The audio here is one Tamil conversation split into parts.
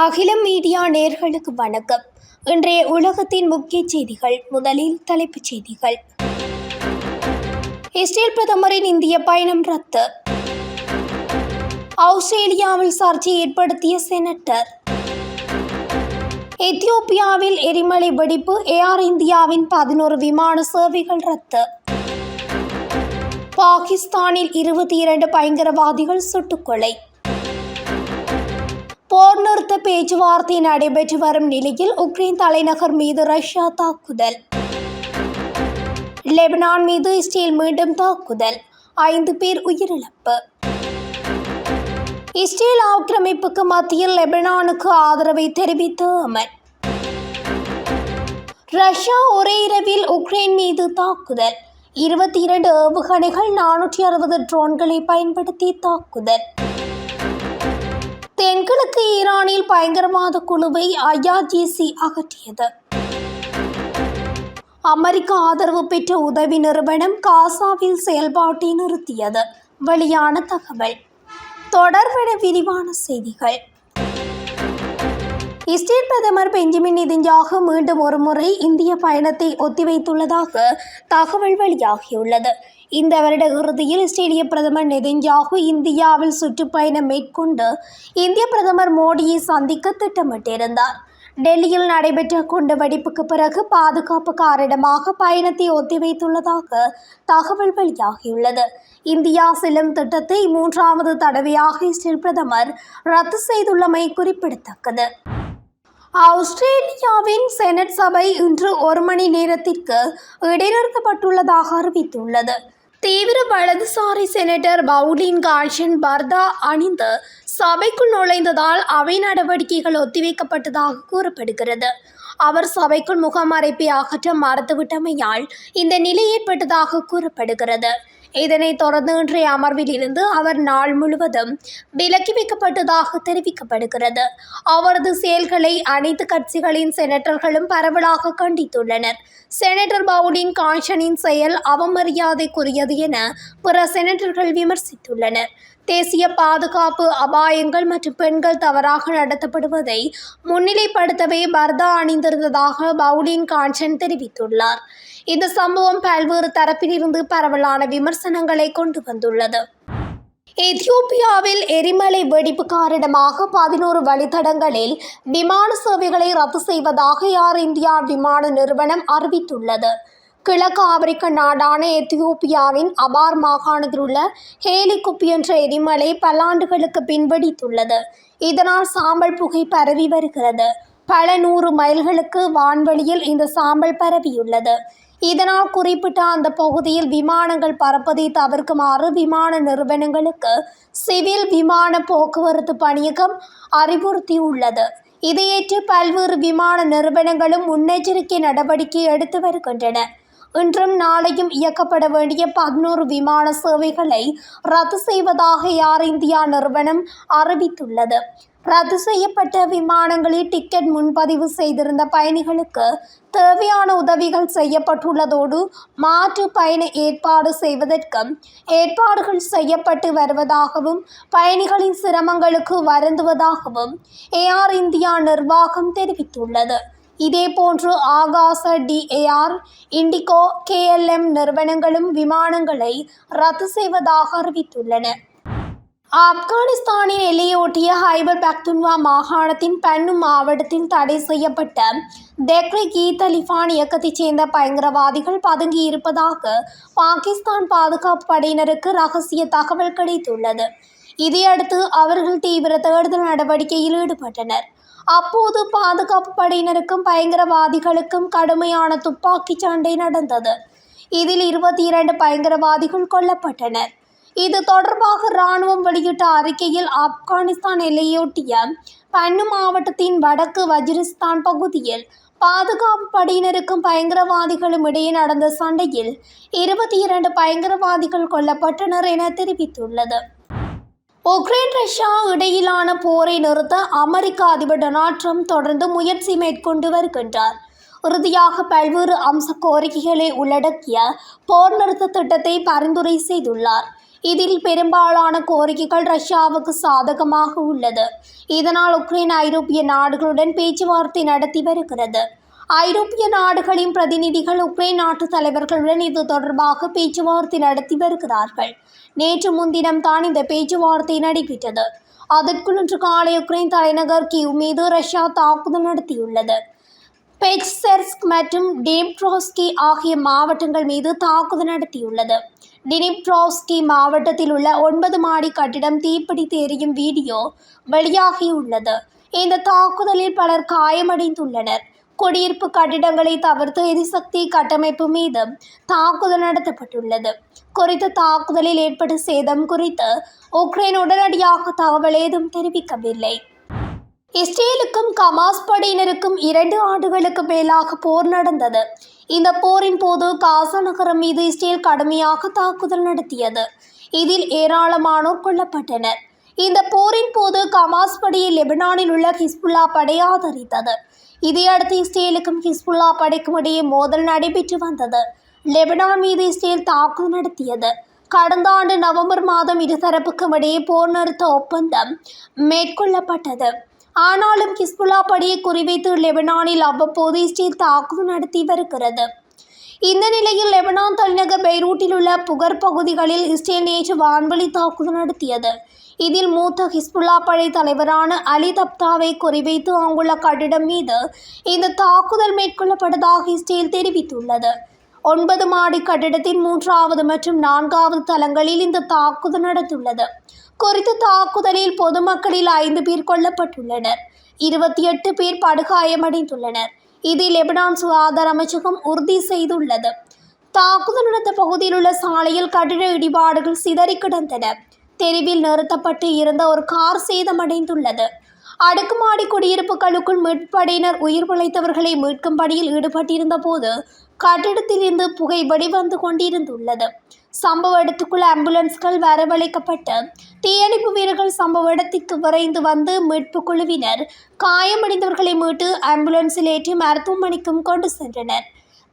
அகிலம் மீடியா நேர்களுக்கு வணக்கம். இன்றைய உலகத்தின் முக்கிய செய்திகள் முதலில் தலைப்புச் செய்திகள். இஸ்ரேல் பிரதமரின் இந்திய பயணம் ரத்து. ஆஸ்திரேலியாவில் சர்ச்சை ஏற்படுத்திய செனட்டர். எத்தியோப்பியாவில் எரிமலை வெடிப்பு ஏர் இந்தியாவின் பதினோரு விமான சேவைகள் ரத்து. பாகிஸ்தானில் இருபத்தி இரண்டு பயங்கரவாதிகள் சுட்டுக்கொலை போர் நிறுத்த பேச்சுவார்த்தை நடைபெற்று வரும் நிலையில் உக்ரைன் தலைநகர் மீது ரஷ்யா தாக்குதல். லெபனான் மீது இஸ்ரேல் மீண்டும் தாக்குதல். ஐந்து பேர் உயிரிழப்பு. இஸ்ரேல் ஆக்கிரமிப்புக்கு மத்தியில் லெபனானுக்கு ஆதரவை தெரிவித்த அமர். ரஷ்யா ஒரே இரவில் உக்ரைன் மீது தாக்குதல். இருபத்தி இரண்டு ஏவுகணைகள் நானூற்றி அறுபது ட்ரோன்களை பயன்படுத்தி தாக்குதல். தென்கிழக்கு ஈரானில் பயங்கரவாத குழுவை ஐஆர்ஜிசி அகற்றியது. அமெரிக்க ஆதரவு பெற்ற உதவி நிறுவனம் காசாவில் செயல்பாட்டை நிறுத்தியது. வெளியான தகவல். தொடர்பென விரிவான செய்திகள். இஸ்ரேல் பிரதமர் பெஞ்சமின் நெதன்யாகு மீண்டும் ஒருமுறை இந்திய பயணத்தை ஒத்திவைத்துள்ளதாக தகவல் வெளியாகியுள்ளது. இந்த வருட இறுதியில் இஸ்ரேலிய பிரதமர் நெதன்யாகு இந்தியாவில் சுற்றுப்பயணம் மேற்கொண்டு இந்திய பிரதமர் மோடியை சந்திக்க திட்டமிட்டிருந்தார். டெல்லியில் நடைபெற்ற குண்டு வெடிப்புக்கு பிறகு பாதுகாப்பு காரணமாக பயணத்தை ஒத்திவைத்துள்ளதாக தகவல் வெளியாகியுள்ளது. இந்தியா செல்லும் திட்டத்தை மூன்றாவது தடவையாக இஸ்ரேல் பிரதமர் ரத்து செய்துள்ளமை குறிப்பிடத்தக்கது. ஆஸ்திரேலியாவின் செனட் சபை இன்று ஒரு மணி நேரத்திற்கு இடைநிறுத்தப்பட்டுள்ளதாக அறிவித்துள்ளது. தீவிர வலதுசாரி செனட்டர் பவுலின் கால்ஷன் பர்தா அணிந்து சபைக்குள் நுழைந்ததால் அவை நடவடிக்கைகள் ஒத்திவைக்கப்பட்டதாக கூறப்படுகிறது. அவர் சபைக்குள் முகமறைப்பை அகற்ற மறுத்துவிட்டமையால் இந்த நிலை ஏற்பட்டதாக கூறப்படுகிறது. இதனைத் தொடர்ந்து இன்றைய அமர்வில் இருந்து அவர் நாள் முழுவதும் விலக்கி வைக்கப்பட்டதாக தெரிவிக்கப்படுகிறது. அவரது செயல்களை அனைத்து கட்சிகளின் செனட்டர்களும் பரவலாக கண்டித்துள்ளனர். செனட்டர் பவுலின் கான்ஷனின் செயல் அவமரியாதைக்குரியது என பிற செனட்டர்கள் விமர்சித்துள்ளனர். தேசிய பாதுகாப்பு அபாயங்கள் மற்றும் பெண்கள் தவறாக நடத்தப்படுவதை முன்னிலைப்படுத்தவே பர்தா அணிந்திருந்ததாக பவுலின் காஞ்சன் தெரிவித்துள்ளார். இந்த சம்பவம் பல்வேறு தரப்பிலிருந்து பரவலான விமர்சனங்களை கொண்டு வந்துள்ளது. எத்தியோப்பியாவில் எரிமலை வெடிப்பு காரணமாக பதினோரு வழித்தடங்களில் விமான சேவைகளை ரத்து செய்வதாக ஏர் இந்தியா விமான நிறுவனம் அறிவித்துள்ளது. கிழக்கு ஆப்பிரிக்க நாடான எத்தியோப்பியாவின் அபார் மாகாணத்தில் உள்ள ஹேலிகுப்பி என்ற எரிமலை பல்லாண்டுகளுக்கு பின்படித்துள்ளது இதனால் சாம்பல் புகை பரவி வருகிறது. பல நூறு மைல்களுக்கு வான்வெளியில் இந்த சாம்பல் பரவியுள்ளது. இதனால் குறிப்பிட்ட அந்த பகுதியில் விமானங்கள் பறப்பதை தவிர்க்குமாறு விமான நிறுவனங்களுக்கு சிவில் விமான போக்குவரத்து பணியகம் அறிவுறுத்தியுள்ளது. இதையேற்று பல்வேறு விமான நிறுவனங்களும் முன்னெச்சரிக்கை நடவடிக்கை எடுத்து வருகின்றன. இன்றும் நாளையும் இயக்கப்பட வேண்டிய பதினோரு விமான சேவைகளை ரத்து செய்வதாக ஏர் இந்தியா நிறுவனம் அறிவித்துள்ளது. ரத்து செய்யப்பட்ட விமானங்களில் டிக்கெட் முன்பதிவு செய்திருந்த பயணிகளுக்கு தேவையான உதவிகள் செய்யப்பட்டுள்ளதோடு மாற்று பயண ஏற்பாடு செய்வதற்கும் ஏற்பாடுகள் செய்யப்பட்டு வருவதாகவும் பயணிகளின் சிரமங்களுக்கு வருந்துவதாகவும் ஏஆர் இந்தியா நிர்வாகம் தெரிவித்துள்ளது. இதேபோன்று ஆகாச டிஏஆர் இண்டிகோ கேஎல்எம் நிறுவனங்களும் விமானங்களை ரத்து செய்வதாக அறிவித்துள்ளன. ஆப்கானிஸ்தானின் எல்லையொட்டிய ஹைபர் பக்துன்வா மாகாணத்தின் பன்னு மாவட்டத்தில் தடை செய்யப்பட்ட தெக்ரிக் இ தலிஃபான் இயக்கத்தைச் சேர்ந்த பயங்கரவாதிகள் பதுங்கி இருப்பதாக பாகிஸ்தான் பாதுகாப்பு படையினருக்கு ரகசிய தகவல் கிடைத்துள்ளது. இதையடுத்து அவர்கள் தீவிர தேடுதல் நடவடிக்கையில் ஈடுபட்டனர். அப்போது பாதுகாப்பு படையினருக்கும் பயங்கரவாதிகளுக்கும் கடுமையான துப்பாக்கிச் சண்டை நடந்தது. இதில் இருபத்தி இரண்டு பயங்கரவாதிகள் கொல்லப்பட்டனர். இது தொடர்பாக இராணுவம் வெளியிட்ட அறிக்கையில் ஆப்கானிஸ்தான் எல்லையொட்டிய பன்னு மாவட்டத்தின் வடக்கு வஜிரிஸ்தான் பகுதியில் பாதுகாப்பு படையினருக்கும் பயங்கரவாதிகளும் இடையே நடந்த சண்டையில் இருபத்தி இரண்டு பயங்கரவாதிகள் கொல்லப்பட்டனர் என தெரிவித்துள்ளது. உக்ரைன் ரஷ்யா இடையிலான போரை நிறுத்த அமெரிக்க அதிபர் டொனால்ட் ட்ரம்ப் தொடர்ந்து முயற்சி மேற்கொண்டு வருகின்றார். இறுதியாக பல்வேறு அம்ச கோரிக்கைகளை உள்ளடக்கிய போர் நிறுத்த திட்டத்தை பரிந்துரை செய்துள்ளார். இதில் பெரும்பாலான கோரிக்கைகள் ரஷ்யாவுக்கு சாதகமாக உள்ளது. இதனால் உக்ரைன் ஐரோப்பிய நாடுகளுடன் பேச்சுவார்த்தை நடத்தி வருகிறது. ஐரோப்பிய நாடுகளின் பிரதிநிதிகள் உக்ரைன் நாட்டு தலைவர்களுடன் இது தொடர்பாக பேச்சுவார்த்தை நடத்தி வருகிறார்கள். நேற்று முன்தினம் தான் இந்த பேச்சுவார்த்தை நடைபெற்றது. அதற்குள் இன்று காலை உக்ரைன் தலைநகர் கியூ மீது ரஷ்யா தாக்குதல் நடத்தியுள்ளது. பெச்செர்ஸ்க் மற்றும் டினிப்ரோஸ்கி ஆகிய மாவட்டங்கள் மீது தாக்குதல் நடத்தியுள்ளது. டினிப்ரோஸ்கி மாவட்டத்தில் உள்ள ஒன்பது மாடி கட்டிடம் தீப்பிடித்து எரியும் வீடியோ வெளியாகியுள்ளது. இந்த தாக்குதலில் பலர் காயமடைந்துள்ளனர். குடியிருப்பு கட்டிடங்களை தவிர்த்து எரிசக்தி கட்டமைப்பு மீது தாக்குதல் நடத்தப்பட்டுள்ளது. குறித்த தாக்குதலில் ஏற்பட்ட சேதம் குறித்து உக்ரைன் உடனடியாக தகவல் ஏதும் தெரிவிக்கவில்லை. இஸ்ரேலுக்கும் கமாஸ் படையினருக்கும் இரண்டு ஆண்டுகளுக்கு மேலாக போர் நடந்தது. இந்த போரின் போது காசா நகரம் மீது இஸ்ரேல் கடுமையாக தாக்குதல் நடத்தியது. இதில் ஏராளமானோர் கொல்லப்பட்டனர். இந்த போரின் போது கமாஸ் படையை லெபனானில் உள்ள ஹிஸ்புல்லா படை ஆதரித்தது. இதையடுத்து இஸ்ரேலுக்கும் ஹிஸ்புல்லா படைக்கும் இடையே மோதல் நடைபெற்று வந்தது. லெபனான் மீது இஸ்ரேல் தாக்குதல் நடத்தியது. கடந்த ஆண்டு நவம்பர் மாதம் இருதரப்புக்கும் இடையே போர் நிறுத்த ஒப்பந்தம் மேற்கொள்ளப்பட்டது. ஆனாலும் ஹிஸ்புல்லா படையை குறிவைத்து லெபனானில் அவ்வப்போது இஸ்ரேல் தாக்குதல் நடத்தி வருகிறது. இந்த நிலையில் லெபனான் தலைநகர் பெய்ரூட்டில் உள்ள புகர் பகுதிகளில் இஸ்ரேல் நேற்று வான்வழி தாக்குதல் நடத்தியது. இதில் மூத்த ஹிஸ்புல்லா படை தலைவரான அலி தப்தாவை குறிவைத்து அங்குள்ள கட்டிடம் மீது இந்த தாக்குதல் மேற்கொள்ளப்பட்டதாக இஸ்ரேல் தெரிவித்துள்ளது. ஒன்பது மாடி கட்டிடத்தின் மூன்றாவது மற்றும் நான்காவது தளங்களில் இந்த தாக்குதல் நடந்துள்ளது. குறித்த தாக்குதலில் பொதுமக்களில் ஐந்து பேர் கொல்லப்பட்டுள்ளனர். இருபத்தி எட்டு பேர் படுகாயமடைந்துள்ளனர். இது லெபனான் சுகாதார அமைச்சகம் உறுதி செய்துள்ளது. தாக்குதல் நடந்த பகுதியில் உள்ள சாலையில் கட்டிட இடிபாடுகள் சிதறி கிடந்தன. தெருவில் நிறுத்தப்பட்டு இருந்த ஒரு கார் சேதமடைந்துள்ளது. அடுக்குமாடி குடியிருப்புகளுக்குள் மீட்படையினர் உயிர் பிழைத்தவர்களை மீட்கும் பணியில் ஈடுபட்டிருந்த போது கட்டிடத்தில் இருந்து புகை வெளிவந்து கொண்டிருந்துள்ளது. சம்பவ இடத்துக்குள் ஆம்புலன்ஸ்கள் வரவழைக்கப்பட்டு தீயணைப்பு வீரர்கள் சம்பவ இடத்திற்கு விரைந்து வந்து மீட்பு குழுவினர் காயமடைந்தவர்களை மீட்டு ஆம்புலன்ஸில் ஏற்றி மருத்துவமனைக்கும் கொண்டு சென்றனர்.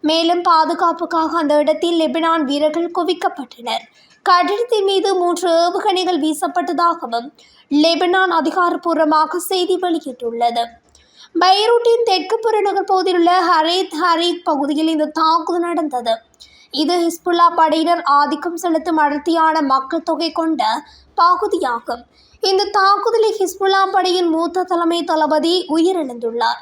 மேலும் பாதுகாப்புக்காக அந்த இடத்தில் லெபனான் வீரர்கள் குவிக்கப்பட்டனர். கட்டிடத்தின் மீது மூன்று ஏவுகணைகள் வீசப்பட்டதாகவும் லெபனான் அதிகாரப்பூர்வமாக செய்தி வெளியிட்டுள்ளது. பைரூட்டின் தெற்கு புறநகர் பகுதியில் உள்ள ஹரேத் ஹரீத் பகுதியில் இந்த தாக்குதல் நடந்தது. இது ஹிஸ்புல்லா படையினர் ஆதிக்கம் செலுத்தும் அடர்த்தியான மக்கள் தொகை கொண்ட பகுதியாகும். இந்த தாக்குதலில் ஹிஸ்புல்லா படையின் மூத்த தலைமை தளபதி உயிரிழந்துள்ளார்.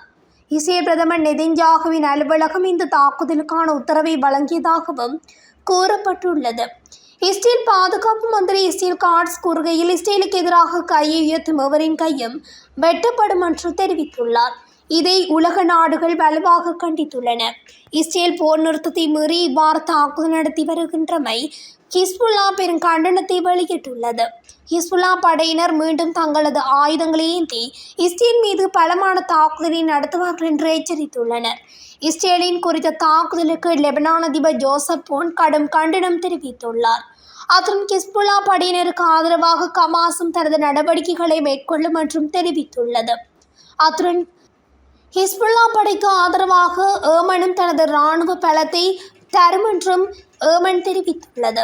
இஸ்ரேல் பிரதமர் நெதின்ஜாகுவின் அலுவலகம் இந்த தாக்குதலுக்கான உத்தரவை வழங்கியதாகவும் கூறப்பட்டுள்ளது. இஸ்ரேல் பாதுகாப்பு மந்திரி இஸ்ரேல் காட்ஸ் கூறுகையில் இஸ்ரேலுக்கு எதிராக கையை உயர்த்தும் எவரின் கையும் வெட்டப்படும் என்று தெரிவித்துள்ளார். இதை உலக நாடுகள் வலுவாக கண்டித்துள்ளன. இஸ்ரேல் போர் நிறுத்தத்தை மீறி இவ்வாறு தாக்குதல் நடத்தி வருகின்றமை ஹிஸ்புல்லா பெரும் கண்டனத்தை வெளியிட்டுள்ளது. ஹிஸ்புல்லா படையினர் மீண்டும் தங்களது ஆயுதங்களை ஏந்தி இஸ்ரேல் மீது பலமான தாக்குதலை நடத்துவார்கள் என்று எச்சரித்துள்ளனர். இஸ்ரேலின் குறித்த தாக்குதலுக்கு லெபனான் அதிபர் ஜோசப் போன் கடும் கண்டனம் தெரிவித்துள்ளார். அத்துடன் கிஸ்புல்லா படையினருக்கு ஆதரவாக கமாசும் தனது நடவடிக்கைகளை மேற்கொள்ளும் என்றும் தெரிவித்துள்ளது. அத்துடன் ஹிஸ்புல்லா படைக்கு ஆதரவாக ஏமனும் தனது இராணுவ பலத்தை தரும் என்றும் ஏமன் தெரிவித்துள்ளது.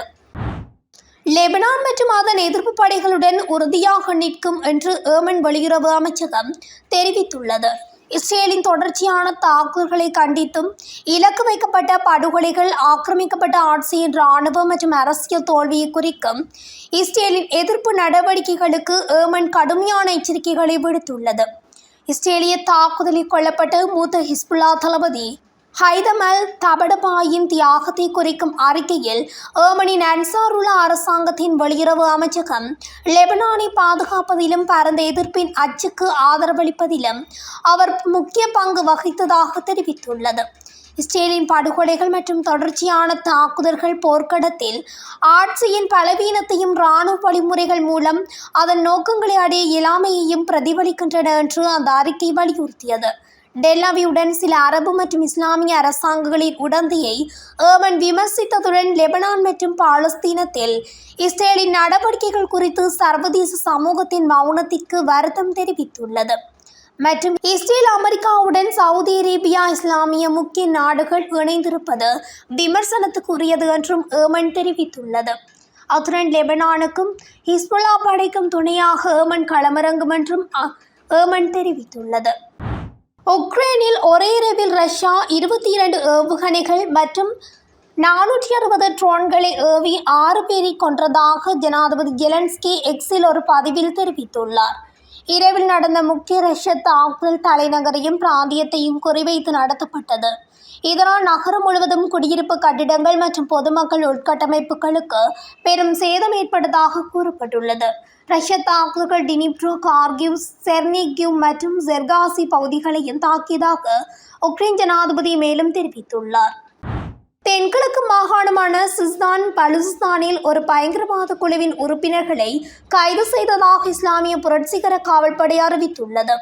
லெபனான் மற்றும் அதன் எதிர்ப்பு படைகளுடன் உறுதியாக நிற்கும் என்று ஏமன் வெளியுறவு அமைச்சகம் தெரிவித்துள்ளது. இஸ்ரேலின் தொடர்ச்சியான தாக்குதல்களை கண்டித்தும் இலக்கு வைக்கப்பட்ட படுகொலைகள் ஆக்கிரமிக்கப்பட்ட ஆட்சியின் இராணுவ மற்றும் அரசியல் தோல்வியை குறிக்கும் இஸ்ரேலின் எதிர்ப்பு நடவடிக்கைகளுக்கு ஏமன் கடுமையான எச்சரிக்கைகளை விடுத்துள்ளது. இஸ்ரேலிய தாக்குதலில் கொல்லப்பட்ட மூத்த ஹிஸ்புல்லா தளபதி ஹைதமல் தபடபாயின் தியாகத்தை குறிக்கும் அறிக்கையில் ஏமனின் அன்சாருல்லா அரசாங்கத்தின் வெளியுறவு அமைச்சகம் லெபனானை பாதுகாப்பதிலும் பரந்த எதிர்ப்பின் அச்சுக்கு ஆதரவளிப்பதிலும் அவர் முக்கிய பங்கு வகித்ததாக தெரிவித்துள்ளது. இஸ்ரேலின் படுகொலைகள் மற்றும் தொடர்ச்சியான தாக்குதல்கள் போர்க்கடத்தில் ஆட்சியின் பலவீனத்தையும் இராணுவ வழிமுறைகள் மூலம் அதன் நோக்கங்களை அடைய இயலாமையையும் பிரதிபலிக்கின்றன என்று அந்த அறிக்கை வலியுறுத்தியது. டெல்லாவியுடன் சில அரபு மற்றும் இஸ்லாமிய அரசாங்கங்களின் உடந்தையை ஏமன் விமர்சித்ததுடன் லெபனான் மற்றும் பாலஸ்தீனத்தில் இஸ்ரேலின் நடவடிக்கைகள் குறித்து சர்வதேச சமூகத்தின் மௌனத்திற்கு வருத்தம் தெரிவித்துள்ளது. மற்றும் இஸ்ரேல் அமெரிக்காவுடன் சவுதி அரேபியா இஸ்லாமிய முக்கிய நாடுகள் இணைந்திருப்பது விமர்சனத்துக்குரியது என்றும் ஏமன் தெரிவித்துள்ளது. அத்துடன் லெபனானுக்கும் ஹிஸ்புல்லா படைக்கும் துணையாக ஏமன் களமிறங்கும் என்றும் ஏமன் தெரிவித்துள்ளது. உக்ரைனில் ஒரே இரவில் ரஷ்யா இருபத்தி இரண்டு ஏவுகணைகள் மற்றும் நானூற்றி அறுபது ட்ரோன்களை ஏவி ஆறு பேரை கொன்றதாக ஜனாதிபதி ஜெலன்ஸ்கி எக்ஸில் ஒரு பதிவில் தெரிவித்துள்ளார். இரவில் நடந்த முக்கிய ரஷ்ய தாக்குதல் தலைநகரையும் பிராந்தியத்தையும் குறிவைத்து நடத்தப்பட்டது. இதனால் நகரம் முழுவதும் குடியிருப்பு கட்டிடங்கள் மற்றும் பொதுமக்கள் உட்கட்டமைப்புகளுக்கு பெரும் சேதம் ஏற்பட்டதாக கூறப்பட்டுள்ளது. ரஷ்ய தாக்குதல்கள் டினிப்ரோ கார்கிவ் செர்னிகிவ் மற்றும் ஜெர்காசி பகுதிகளையும் தாக்கியதாக உக்ரைன் ஜனாதிபதி மேலும் தெரிவித்துள்ளார். தென்கிழக்கு மாகாணமான சிஸ்தான் பலுசிஸ்தானில் ஒரு பயங்கரவாத குழுவின் உறுப்பினர்களை கைது செய்ததாக இஸ்லாமிய புரட்சிகர காவல்படை அறிவித்துள்ளது.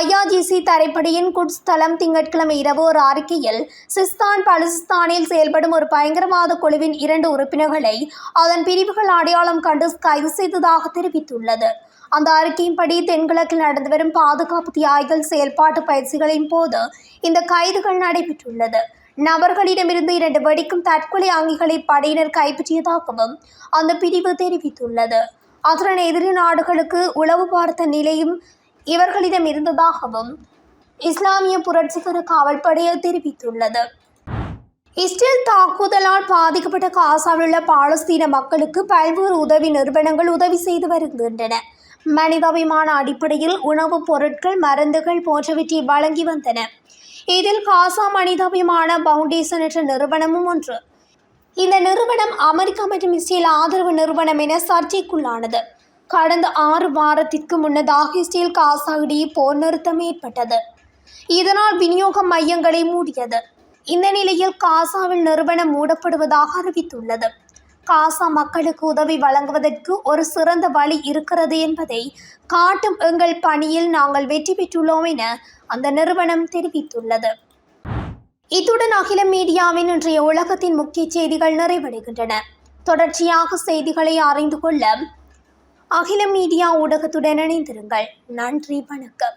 ஐஆர்ஜிசி தரைப்படையின் குட்ஸ் தளம் திங்கட்கிழமை இரவு ஒரு அறிக்கையில் சிஸ்தான் பலுசிஸ்தானில் செயல்படும் ஒரு பயங்கரவாத குழுவின் இரண்டு உறுப்பினர்களை அதன் பிரிவுகள் அடையாளம் கண்டு கைது செய்ததாக தெரிவித்துள்ளது. அந்த அறிக்கையின்படி தென்கிழக்கில் நடந்து வரும் பாதுகாப்பு தியாகிகள் செயல்பாட்டு பயிற்சிகளின் போது இந்த கைதுகள் நடைபெற்றுள்ளது. நபர்களிடமிருந்து இரண்டு வெடிக்கும் தற்கொலை ஆங்கிகளை படையினர் கைப்பற்றியதாகவும் அந்த பிரிவு தெரிவித்துள்ளது. அத்துடன் எதிரி நாடுகளுக்கு உளவு பார்த்த நிலையும் இவர்களிடம் இருந்ததாகவும் இஸ்லாமிய புரட்சிகர காவல்படையை தெரிவித்துள்ளது. இஸ்ரேல் தாக்குதலால் பாதிக்கப்பட்ட காசாவில் உள்ள பாலஸ்தீன மக்களுக்கு பல்வேறு உதவி நிறுவனங்கள் உதவி செய்து வருகின்றன. மனிதாபிமான அடிப்படையில் உணவுப் பொருட்கள் மருந்துகள் போன்றவற்றை வழங்கி வந்தன. இதில் காசா மனிதாபிமான பவுண்டேஷன் என்ற நிறுவனமும் ஒன்று. இந்த நிறுவனம் அமெரிக்கா மற்றும் இஸ்ரேல் ஆதரவு நிறுவனம் என சர்ச்சைக்குள்ளானது. கடந்த ஆறு வாரத்திற்கு முன்னதாக இஸ்ரேல் காசா இடையே போர் நிறுத்தம் ஏற்பட்டது. இதனால் விநியோக மையங்களை மூடியது. இந்த நிலையில் காசாவில் நிறுவனம் மூடப்படுவதாக அறிவித்துள்ளது. காசா மக்களுக்கு உதவி வழங்குவதற்கு ஒரு சிறந்த வழி இருக்கிறது என்பதை காட்டும் எங்கள் பணியில் நாங்கள் வெற்றி பெற்றுள்ளோம் என அந்த நிறுவனம் தெரிவித்துள்ளது. இத்துடன் அகில மீடியாவின் இன்றைய உலகத்தின் முக்கிய செய்திகள் நிறைவடைகின்றன. தொடர்ச்சியாக செய்திகளை அறிந்து கொள்ள அகில மீடியா ஊடகத்துடன் இணைந்திருங்கள். நன்றி வணக்கம்.